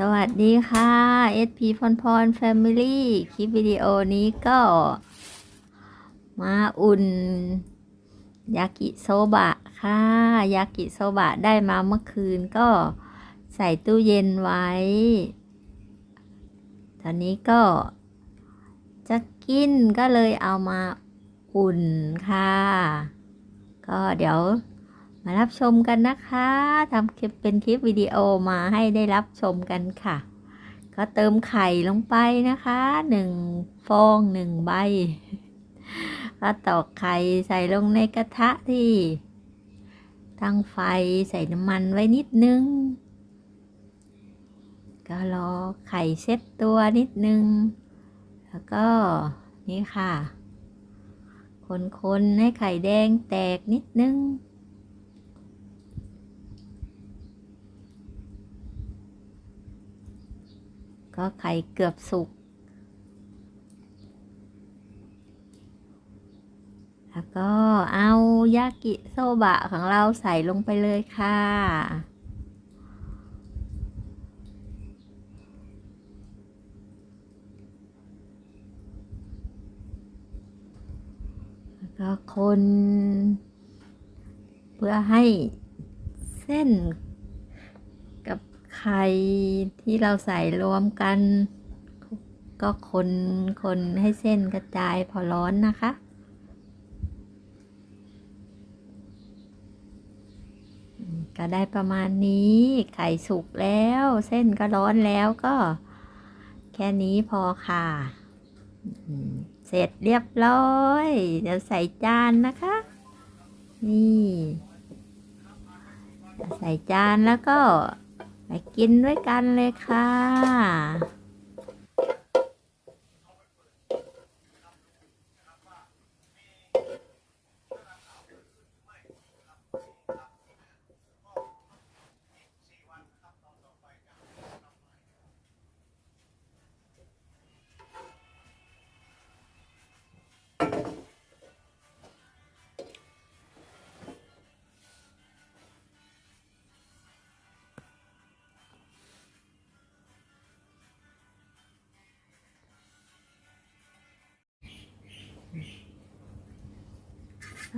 สวัสดีค่ะ SP พรพร Family คลิปวิดีโอนี้ก็ มาอุ่น ยากิโซบะค่ะ ยากิโซบะได้มาเมื่อคืนก็ใส่ตู้เย็นไว้ ตอนนี้ก็จะกินก็เลยเอามาอุ่นค่ะ ก็เดี๋ยว มารับชมกันนะคะทำคลิปเป็นคลิปวิดีโอมาให้ได้รับชมกันค่ะ ก็เติมไข่ลงไปนะคะหนึ่งฟองหนึ่งใบ ก็ตอกไข่ใส่ลงในกระทะที่ตั้งไฟใส่น้ำมันไว้นิดนึง ก็รอไข่เซ็ตตัวนิดนึง แล้วก็นี่ค่ะ คนๆให้ไข่แดงแตกนิดนึง ก็ไข่เกือบสุก แล้วก็เอายากิโซบะของเราใส่ลงไปเลยค่ะ แล้วก็คน เพื่อให้เส้น ไข่ที่เราใส่รวมกัน ก็คนคนให้เส้นกระจายพอร้อนนะคะ ก็ได้ประมาณนี้ไข่สุกแล้ว เส้นก็ร้อนแล้วก็ แค่นี้พอค่ะ เสร็จเรียบร้อย เดี๋ยวใส่จานนะคะ นี่ ใส่จานแล้วก็ ไปกินด้วยกันเลยค่ะ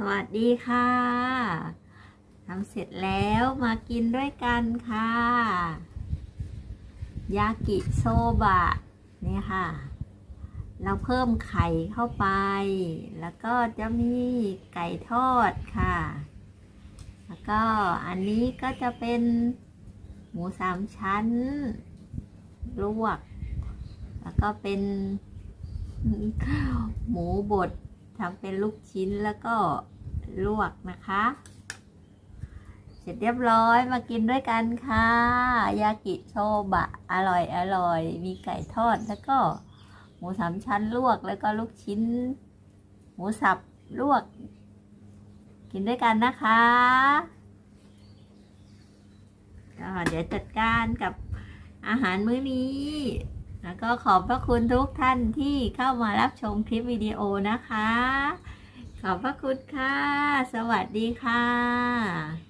วัสดีค่ะ ทำเสร็จแล้วมากินด้วยกันค่ะ ยากิโซบะ นี่ค่ะ เราเพิ่มไข่เข้าไป แล้วก็จะมีไก่ทอดค่ะ แล้วก็อันนี้ก็จะเป็นหมูสามชั้น ลวก แล้วก็เป็นหมูบด ทำเป็นลูกชิ้นแล้วก็ลวกนะคะ เสร็จเรียบร้อยมากินด้วยกันค่ะ ยากิโชบะ อร่อยอร่อย มีไก่ทอดแล้วก็ หมูสามชั้นลวกแล้วก็ลูกชิ้น หมูสับลวก กินด้วยกันนะคะก็เดี๋ยวจัดการกับอาหารมื้อนี้ แล้วก็ขอบพระคุณทุกท่านที่เข้ามารับชมคลิปวิดีโอนะคะ ขอบพระคุณค่ะ สวัสดีค่ะ